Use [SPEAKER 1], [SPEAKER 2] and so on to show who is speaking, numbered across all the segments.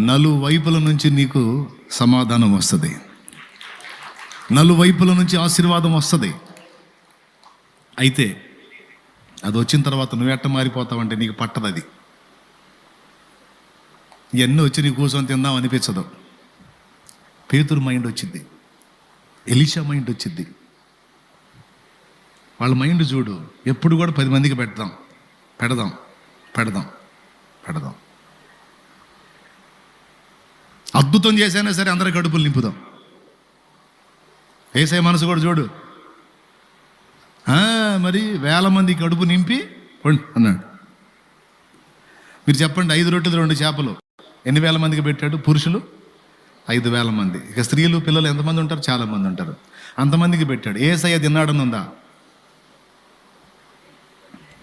[SPEAKER 1] నలువైపుల నుంచి నీకు సమాధానం వస్తుంది. నలువైపుల నుంచి ఆశీర్వాదం వస్తుంది. అయితే అది వచ్చిన తర్వాత నువ్వు ఎట్ట మారిపోతావంటే నీకు పట్టదు అది. ఇవన్నీ వచ్చి నీ కూర్చొని తిందాం అనిపించదు. పేతురు మైండ్ వచ్చింది ఎలిషా మైండ్ వచ్చింది వాళ్ళ మైండ్ చూడు ఎప్పుడు కూడా పది మందికి పెడదాం. పెడదాం. పెడదాం. అద్భుతం చేసైనా సరే అందరి కడుపులు నింపుదాం. ఏసే మనసు కూడా చూడు. మరి వేల మంది కడుపు నింపి అన్నాడు. మీరు చెప్పండి ఐదు రొట్టెలు రెండు చేపలు. ఎన్ని వేల మందికి పెట్టాడు పురుషులు? ఐదు వేల మంది. ఇక స్త్రీలు పిల్లలు ఎంతమంది ఉంటారు? చాలామంది ఉంటారు. అంతమందికి పెట్టాడు. ఏ సయ్య తిన్నాడనుందా?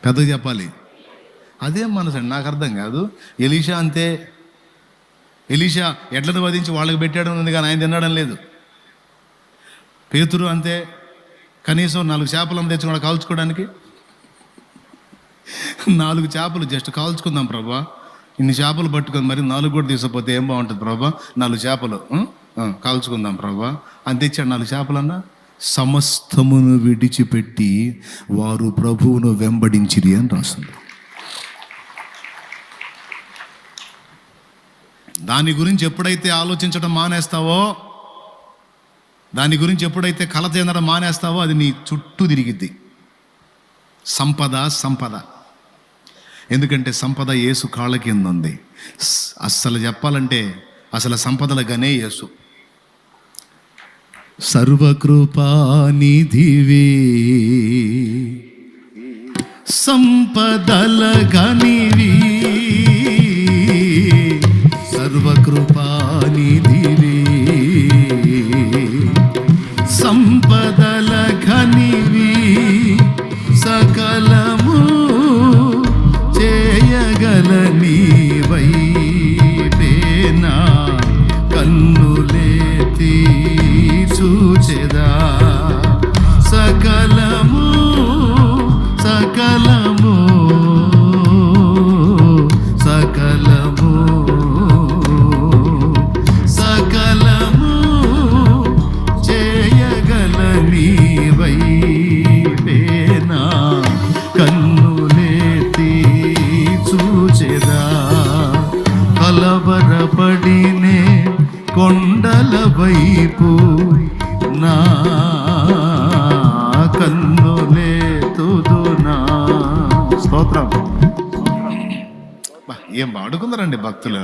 [SPEAKER 1] పెద్ద చెప్పాలి. అదేం మనసు అండి? నాకు అర్థం కాదు. ఎలీషా అంతే ఎలీషా ఎడ్లను వధించి వాళ్ళకి పెట్టాడని ఉంది కానీ ఆయన తినడం లేదు. పేతురు అంతే. కనీసం నాలుగు చేపలను తెచ్చుకోవడం కాల్చుకోవడానికి. నాలుగు చేపలు జస్ట్ కాల్చుకుందాం ప్రభా. ఇన్ని చేపలు పట్టుకొని మరి నాలుగు కూడా తీసుకుపోతే ఏం బాగుంటుంది ప్రభా? నాలుగు చేపలు కాల్చుకుందాం ప్రభా. అంత తెచ్చాడు నాలుగు చేపలన్నా. సమస్తమును విడిచిపెట్టి వారు ప్రభువును వెంబడించిరి అని రాస్తుంది దాని గురించి ఎప్పుడైతే ఆలోచించడం మానేస్తావో దాని గురించి ఎప్పుడైతే కల చెందడం మానేస్తావో అది నీ చుట్టూ తిరిగిద్ది. సంపద సంపద. ఎందుకంటే సంపద యేసు కాళ్ళ కింద ఉంది. అస్సలు చెప్పాలంటే అసలు సంపదల గనే యేసు. సర్వకృపానిధివే సంపదల గని కలవరపడినే కొండల వైపు నా కన్నులేతుదునా స్తోత్రం. బా, ఏం పాడుకుందరండి భక్తులు?